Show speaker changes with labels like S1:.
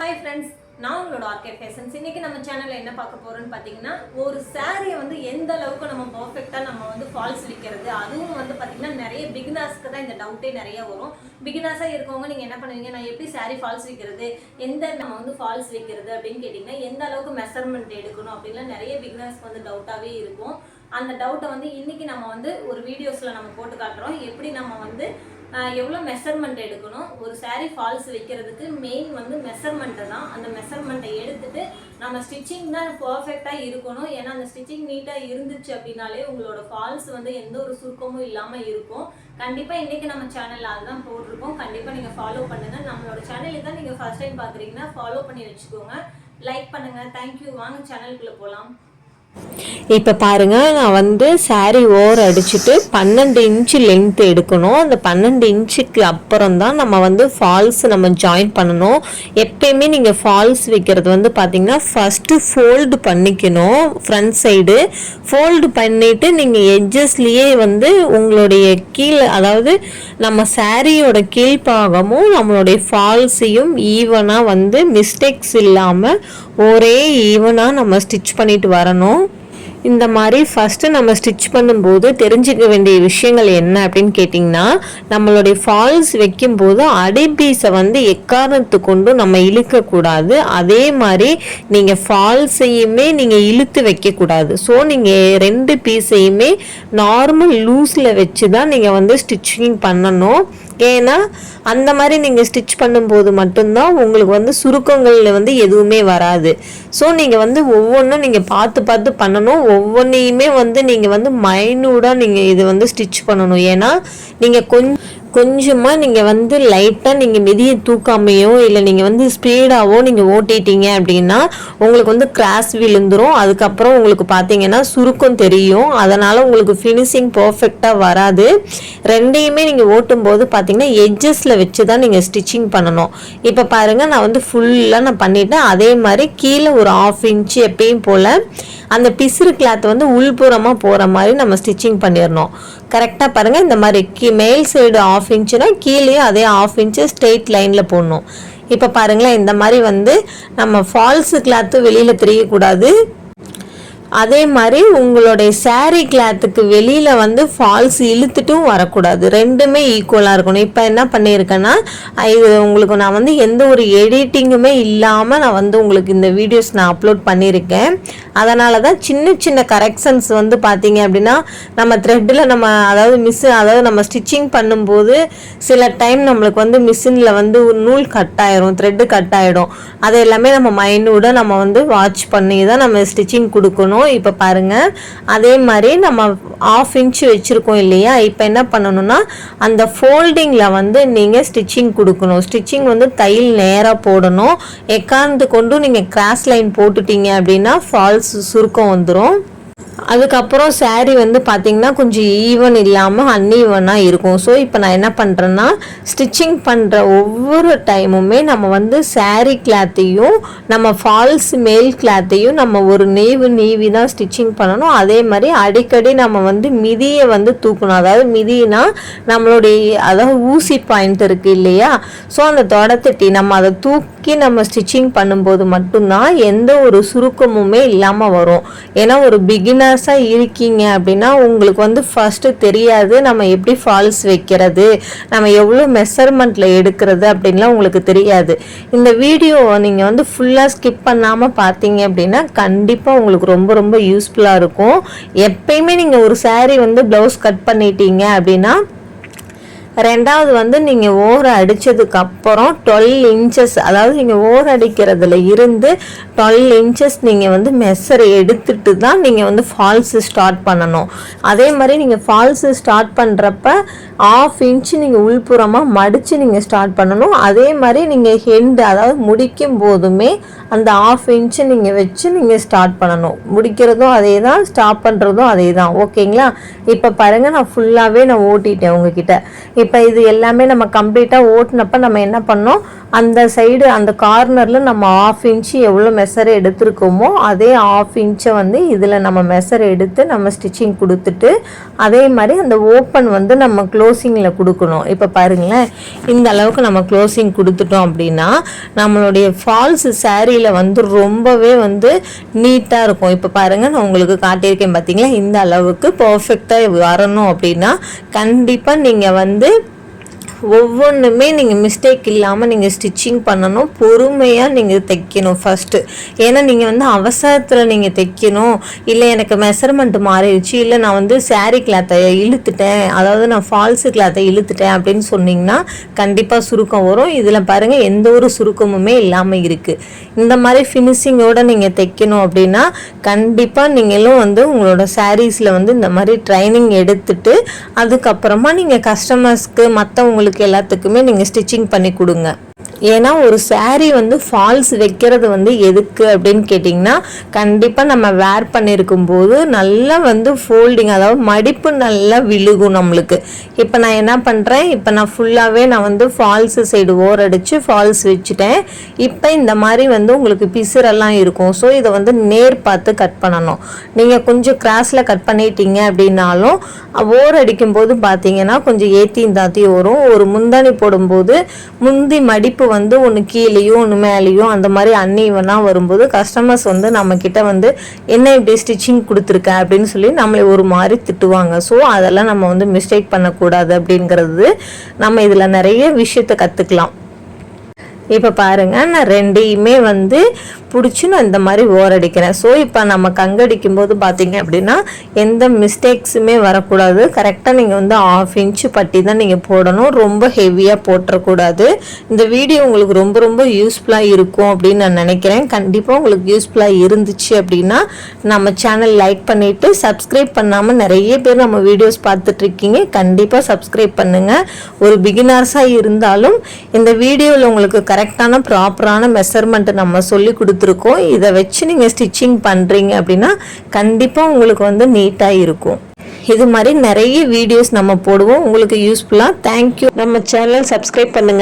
S1: Hi friends நான் உங்களோட RK fashions இன்னைக்கு நம்ம சேனலில் என்ன பார்க்க போகிறோன்னு பார்த்தீங்கன்னா ஒரு சாரியை வந்து எந்த அளவுக்கு நம்ம பர்ஃபெக்டாக நம்ம வந்து ஃபால்ஸ் விற்கிறது அதுவும் வந்து பார்த்தீங்கன்னா நிறைய பிகினர்ஸ்க்கு தான் இந்த டவுட்டே நிறைய வரும். பிகினர்ஸாக இருக்கவங்க நீங்கள் என்ன பண்ணுவீங்க? நான் எப்படி சாரி ஃபால்ஸ் விற்கிறது எந்த நம்ம வந்து ஃபால்ஸ் விற்கிறது அப்படின்னு கேட்டிங்கன்னா எந்த அளவுக்கு மெஷர்மெண்ட் எடுக்கணும் அப்படின்லாம் நிறைய பிகினர்ஸ்க்கு வந்து டவுட்டாகவே இருக்கும். அந்த டவுட்டை வந்து இன்னைக்கு நம்ம வந்து ஒரு வீடியோஸில் நம்ம போட்டு காட்டுறோம். எப்படி நம்ம வந்து எவ்வளோ மெஷர்மெண்ட் எடுக்கணும்? ஒரு சாரீ ஃபால்ஸ் வைக்கிறதுக்கு மெயின் வந்து மெஷர்மெண்ட்டு தான். அந்த மெஷர்மெண்ட்டை எடுத்துட்டு நம்ம ஸ்டிச்சிங் தான் பர்ஃபெக்டாக இருக்கணும். ஏன்னா அந்த ஸ்டிச்சிங் நீட்டாக இருந்துச்சு அப்படின்னாலே உங்களோட ஃபால்ஸ் வந்து எந்த ஒரு சுருக்கமும் இல்லாமல் இருக்கும். கண்டிப்பாக இன்றைக்கி நம்ம சேனலில் அதுதான் போட்டிருக்கோம். கண்டிப்பாக நீங்கள் ஃபாலோ பண்ணுங்கள் நம்மளோட சேனலுக்கு தான் நீங்கள் ஃபர்ஸ்ட் டைம் பார்க்குறீங்கன்னா ஃபாலோ பண்ணி வச்சுக்கோங்க. லைக் பண்ணுங்கள் தேங்க்யூ வாங்க சேனலுக்குள்ளே போகலாம்
S2: இப்போ பாருங்க நான் வந்து saree ஓர் அடிச்சுட்டு பன்னெண்டு இன்ச்சு லென்த் எடுக்கணும். அந்த பன்னெண்டு இன்ச்சுக்கு அப்புறம் தான் நம்ம வந்து ஃபால்ஸ் நம்ம ஜாயின் பண்ணணும். எப்பயுமே நீங்கள் ஃபால்ஸ் வைக்கிறது வந்து பார்த்தீங்கன்னா ஃபஸ்ட்டு ஃபோல்டு பண்ணிக்கணும் ஃப்ரண்ட் சைடு ஃபோல்டு பண்ணிவிட்டு நீங்கள் எட்ஜஸ்லேயே வந்து உங்களுடைய கீழே அதாவது நம்ம சாரியோட கீழ்ப்பாகமும் நம்மளுடைய ஃபால்ஸையும் ஈவனாக வந்து மிஸ்டேக்ஸ் இல்லாமல் ஒரே ஈவனாக நம்ம ஸ்டிச் பண்ணிட்டு வரணும். இந்த மாதிரி ஃபஸ்ட்டு நம்ம ஸ்டிச் பண்ணும்போது தெரிஞ்சுக்க வேண்டிய விஷயங்கள் என்ன அப்படின்னு கேட்டிங்கன்னா நம்மளுடைய ஃபால்ஸ் வைக்கும்போது அடிப்பீஸை வந்து எக்காரணத்து கொண்டும் நம்ம இழுக்கக்கூடாது. அதே மாதிரி நீங்கள் ஃபால்ஸையுமே நீங்கள் இழுத்து வைக்கக்கூடாது. ஸோ நீங்கள் ரெண்டு பீஸையுமே நார்மல் லூஸில் வச்சு தான் நீங்கள் வந்து ஸ்டிச்சிங் பண்ணணும். ஏன்னா அந்த மாதிரி நீங்கள் ஸ்டிச் பண்ணும்போது மட்டும்தான் உங்களுக்கு வந்து சுருக்கங்களில் வந்து எதுவுமே வராது. ஸோ நீங்கள் வந்து ஒவ்வொன்றும் நீங்கள் பார்த்து பார்த்து பண்ணணும். ஒவ்வொன்றையுமே வந்து நீங்கள் வந்து மைனூடாக நீங்கள் இது வந்து ஸ்டிச் பண்ணணும். ஏன்னா நீங்கள் கொஞ்சம் கொஞ்சமாக நீங்கள் வந்து லைட்டாக நீங்கள் மிதியை தூக்காமையோ இல்லை நீங்கள் வந்து ஸ்பீடாகவோ நீங்கள் ஓட்டிட்டீங்க அப்படின்னா உங்களுக்கு வந்து கிராஸ் விழுந்துரும். அதுக்கப்புறம் உங்களுக்கு பார்த்தீங்கன்னா சுருக்கம் தெரியும். அதனால் உங்களுக்கு ஃபினிஷிங் பர்ஃபெக்டாக வராது. ரெண்டையுமே நீங்கள் ஓட்டும்போது பார்த்தீங்கன்னா எட்ஜஸில் வச்சு தான் நீங்கள் ஸ்டிச்சிங் பண்ணணும். இப்போ பாருங்கள் நான் வந்து ஃபுல்லாக நான் பண்ணிட்டேன். அதே மாதிரி கீழே ஒரு ஆஃப் இன்ச்சு எப்பயும் போல் அந்த பிசுறு கிளாத் வந்து உள்புறமாக போகிற மாதிரி நம்ம ஸ்டிச்சிங் பண்ணிடணும். கரெக்டாக பாருங்கள் இந்த மாதிரி கீ மேல் சைடு ஆஃப் இன்ச்சுனா கீழேயும் அதே ஆஃப் இன்ச்சு ஸ்ட்ரெயிட் லைனில் போடணும். இப்போ பாருங்களேன் இந்த மாதிரி வந்து நம்ம ஃபால்ஸு கிளாத்து வெளியில் தெரியக்கூடாது. அதே மாதிரி உங்களுடைய சாரீ கிளாத்துக்கு வெளியில் வந்து ஃபால்ஸ் இழுத்துட்டும் வரக்கூடாது. ரெண்டுமே ஈக்குவலாக இருக்கணும். இப்போ என்ன பண்ணியிருக்கேன்னா இது உங்களுக்கு நான் வந்து எந்த ஒரு எடிட்டிங்குமே இல்லாமல் நான் வந்து உங்களுக்கு இந்த வீடியோஸ் நான் அப்லோட் பண்ணியிருக்கேன். அதனால தான் சின்ன சின்ன கரெக்ஷன்ஸ் வந்து பார்த்தீங்க அப்படின்னா நம்ம த்ரெட்டில் நம்ம அதாவது மிஸ் அதாவது நம்ம ஸ்டிச்சிங் பண்ணும்போது சில டைம் நம்மளுக்கு வந்து மிஷினில் வந்து ஒரு நூல் கட் ஆயிரும் த்ரெட்டு கட் ஆகிடும் அதை எல்லாமே நம்ம மைண்டோட நம்ம வந்து வாட்ச் பண்ணி தான் நம்ம ஸ்டிச்சிங் கொடுக்கணும். இப்போ பாருங்கள் அதே மாதிரி நம்ம ஆஃப் இன்ச் வச்சுருக்கோம் இல்லையா? இப்போ என்ன பண்ணணும்னா அந்த ஃபோல்டிங்கில் வந்து நீங்கள் ஸ்டிச்சிங் கொடுக்கணும். ஸ்டிச்சிங் வந்து தையல் நேராக போடணும். எக்காந்து கொண்டும் நீங்கள் கிராஸ் லைன் போட்டுட்டீங்க அப்படின்னா ஃபால்ஸ் சுருக்கம் வந்துடும் அதுக்கப்புறம் சேரீ வந்து பார்த்திங்கன்னா கொஞ்சம் ஈவன் இல்லாமல் அன்ஈவனாக இருக்கும். ஸோ இப்போ நான் என்ன பண்ணுறேன்னா ஸ்டிச்சிங் பண்ணுற ஒவ்வொரு டைமுமே நம்ம வந்து சேரீ கிளாத்தையும் நம்ம ஃபால்ஸ் மேல் கிளாத்தையும் நம்ம ஒரு நீவு நீவி தான் ஸ்டிச்சிங் பண்ணணும். அதே மாதிரி அடிக்கடி நம்ம வந்து மிதியை வந்து தூக்கணும். அதாவது மிதினா நம்மளுடைய அதாவது ஊசி பாயிண்ட் இருக்குது இல்லையா? ஸோ அந்த தொடத்தட்டி நம்ம அதை தூக்கி நம்ம ஸ்டிச்சிங் பண்ணும்போது மட்டும்தான் எந்த ஒரு சுருக்கமுமே இல்லாமல் வரும். ஏன்னா ஒரு பிகினர்ஸாக இருக்கீங்க அப்படின்னா உங்களுக்கு வந்து ஃபஸ்ட்டு தெரியாது நம்ம எப்படி ஃபால்ஸ் வைக்கிறது நம்ம எவ்வளோ மெஷர்மெண்ட்டில் எடுக்கிறது அப்படின்லாம் உங்களுக்கு தெரியாது. இந்த வீடியோ நீங்கள் வந்து ஃபுல்லாக ஸ்கிப் பண்ணாமல் பார்த்தீங்க அப்படின்னா கண்டிப்பாக உங்களுக்கு ரொம்ப ரொம்ப யூஸ்ஃபுல்லாக இருக்கும். எப்பயுமே நீங்கள் ஒரு சாரீ வந்து ப்ளவுஸ் கட் பண்ணிட்டீங்க அப்படின்னா ரெண்டாவது வந்து நீங்கள் ஓர் அடித்ததுக்கப்புறம் டுவெல் இன்ச்சஸ் அதாவது நீங்கள் ஓர் அடிக்கிறதுல இருந்து டுவெல் இன்ச்சஸ் நீங்கள் வந்து மெஷர் எடுத்துட்டு தான் நீங்கள் வந்து ஃபால்ஸு ஸ்டார்ட் பண்ணணும். அதே மாதிரி நீங்கள் ஃபால்ஸு ஸ்டார்ட் பண்ணுறப்ப ஆஃப் இன்ச்சு நீங்கள் உள்புறமாக மடித்து நீங்கள் ஸ்டார்ட் பண்ணணும். அதே மாதிரி நீங்கள் ஹெண்டு அதாவது முடிக்கும் போதுமே அந்த ஆஃப் இன்ச்சு நீங்கள் வச்சு நீங்கள் ஸ்டார்ட் பண்ணணும். முடிக்கிறதும் அதே தான் ஸ்டாப் பண்ணுறதும் அதே தான் ஓகேங்களா இப்போ பாருங்கள் நான் ஃபுல்லாகவே நான் ஓட்டிட்டேன் உங்ககிட்ட. இப்போ இது எல்லாமே நம்ம கம்ப்ளீட்டாக ஓட்டினப்ப நம்ம என்ன பண்ணோம்? அந்த சைடு அந்த கார்னரில் நம்ம ஆஃப் இன்ச்சு எவ்வளோ மெசர் எடுத்திருக்கோமோ அதே ஆஃப் இன்ச்சை வந்து இதில் நம்ம மெசர் எடுத்து நம்ம ஸ்டிச்சிங் கொடுத்துட்டு அதே மாதிரி அந்த ஓப்பன் வந்து நம்ம க்ளோசிங்கில் கொடுக்கணும். இப்போ பாருங்களேன் இந்த அளவுக்கு நம்ம க்ளோசிங் கொடுத்துட்டோம் அப்படின்னா நம்மளுடைய ஃபால்ஸ் சேரீயில் வந்து ரொம்பவே வந்து நீட்டாக இருக்கும். இப்போ பாருங்கள் நான் உங்களுக்கு காட்டியிருக்கேன் பார்த்தீங்களா இந்த அளவுக்கு பர்ஃபெக்டாக வரணும் அப்படின்னா கண்டிப்பாக நீங்கள் வந்து ஒவ்வொன்றுமே நீங்கள் மிஸ்டேக் இல்லாமல் நீங்கள் ஸ்டிச்சிங் பண்ணணும். பொறுமையாக நீங்கள் தைக்கணும் ஃபஸ்ட்டு ஏன்னா நீங்கள் வந்து அவசரத்தில் நீங்கள் தைக்கணும். இல்லை எனக்கு மெஷர்மெண்ட் மாறிடுச்சு. இல்லை நான் வந்து சாரீ கிளாத்தை இழுத்துட்டேன். அதாவது நான் ஃபால்ஸு கிளாத்தை இழுத்துட்டேன் அப்படின்னு சொன்னிங்கன்னா கண்டிப்பாக சுருக்கம் வரும். இதில் பாருங்கள் எந்த ஒரு சுருக்கமுமே இல்லாமல் இருக்குது இந்த மாதிரி ஃபினிஷிங்கோடு நீங்கள் தைக்கணும் அப்படின்னா கண்டிப்பாக நீங்களும் வந்து உங்களோட சாரீஸில் வந்து இந்த மாதிரி ட்ரைனிங் எடுத்துட்டு அதுக்கப்புறமா நீங்கள் கஸ்டமர்ஸ்க்கு மற்றவங்களுக்கு எல்லாத்துக்குமே நீங்கள் ஸ்டிச்சிங் பண்ணி கொடுங்க. ஏன்னா ஒரு saree வந்து ஃபால்ஸ் வைக்கிறது வந்து எதுக்கு அப்படின்னு கேட்டிங்கன்னா கண்டிப்பாக நம்ம வேர் பண்ணியிருக்கும் போது நல்லா வந்து ஃபோல்டிங் அதாவது மடிப்பு நல்லா விழுகும் நம்மளுக்கு. இப்போ நான் என்ன பண்ணுறேன் இப்போ நான் ஃபுல்லாகவே நான் வந்து ஃபால்ஸ் சைடு ஓர் அடித்து ஃபால்ஸ் வச்சுட்டேன். இப்போ இந்த மாதிரி வந்து உங்களுக்கு பிசுரெல்லாம் இருக்கும். ஸோ இதை வந்து நேர் பார்த்து கட் பண்ணணும். நீங்கள் கொஞ்சம் கிராஸில் கட் பண்ணிட்டீங்க அப்படின்னாலும் ஓர் அடிக்கும் போது பார்த்தீங்கன்னா கொஞ்சம் ஏற்றியும் தாத்தியும் வரும். ஒரு முந்தாணி போடும்போது முந்தி மடிப்பு வந்து ஒன்று கீழேயும் ஒன்று மேலேயும் அந்த மாதிரி அன்னிவனாக வரும்போது கஸ்டமர்ஸ் வந்து நம்மக்கிட்ட வந்து என்ன இப்படி ஸ்டிச்சிங் கொடுத்துருக்க? அப்படின்னு சொல்லி நம்மளை ஒரு மாதிரி திட்டுவாங்க. ஸோ அதெல்லாம் நம்ம வந்து மிஸ்டேக் பண்ணக்கூடாது அப்படிங்கிறது நம்ம இதில் நிறைய விஷயத்தை கற்றுக்கலாம் இப்போ பாருங்கள் நான் ரெண்டையுமே வந்து பிடிச்சி நான் இந்த மாதிரி ஓர் அடிக்கிறேன் ஸோ இப்போ நம்ம கங்கடிக்கும் போது பார்த்தீங்க அப்படின்னா எந்த மிஸ்டேக்ஸுமே வரக்கூடாது. கரெக்டாக நீங்கள் வந்து ஆஃப் இன்ச்சு பட்டி தான் நீங்கள் போடணும். ரொம்ப ஹெவியாக போட்டுறக்கூடாது. இந்த வீடியோ உங்களுக்கு ரொம்ப ரொம்ப யூஸ்ஃபுல்லாக இருக்கும் அப்படின்னு நான் நினைக்கிறேன். கண்டிப்பாக உங்களுக்கு யூஸ்ஃபுல்லாக இருந்துச்சு அப்படின்னா நம்ம சேனல் லைக் பண்ணிவிட்டு சப்ஸ்கிரைப் பண்ணாமல் நிறைய பேர் நம்ம வீடியோஸ் பார்த்துட்ருக்கீங்க கண்டிப்பாக சப்ஸ்கிரைப் பண்ணுங்கள் ஒரு பிகினர்ஸாக இருந்தாலும் இந்த வீடியோவில் உங்களுக்கு கரெக்டான ப்ராப்பரான மெஷர்மெண்ட்டை நம்ம சொல்லி கொடுத்துருக்கோம். இதை வச்சு நீங்கள் ஸ்டிச்சிங் பண்ணுறீங்க அப்படின்னா கண்டிப்பாக உங்களுக்கு வந்து நீட்டாக இருக்கும். இது மாதிரி நிறைய வீடியோஸ் நம்ம போடுவோம். உங்களுக்கு யூஸ்ஃபுல்லாக தேங்க்யூ நம்ம சேனல் சப்ஸ்கிரைப் பண்ணுங்கள்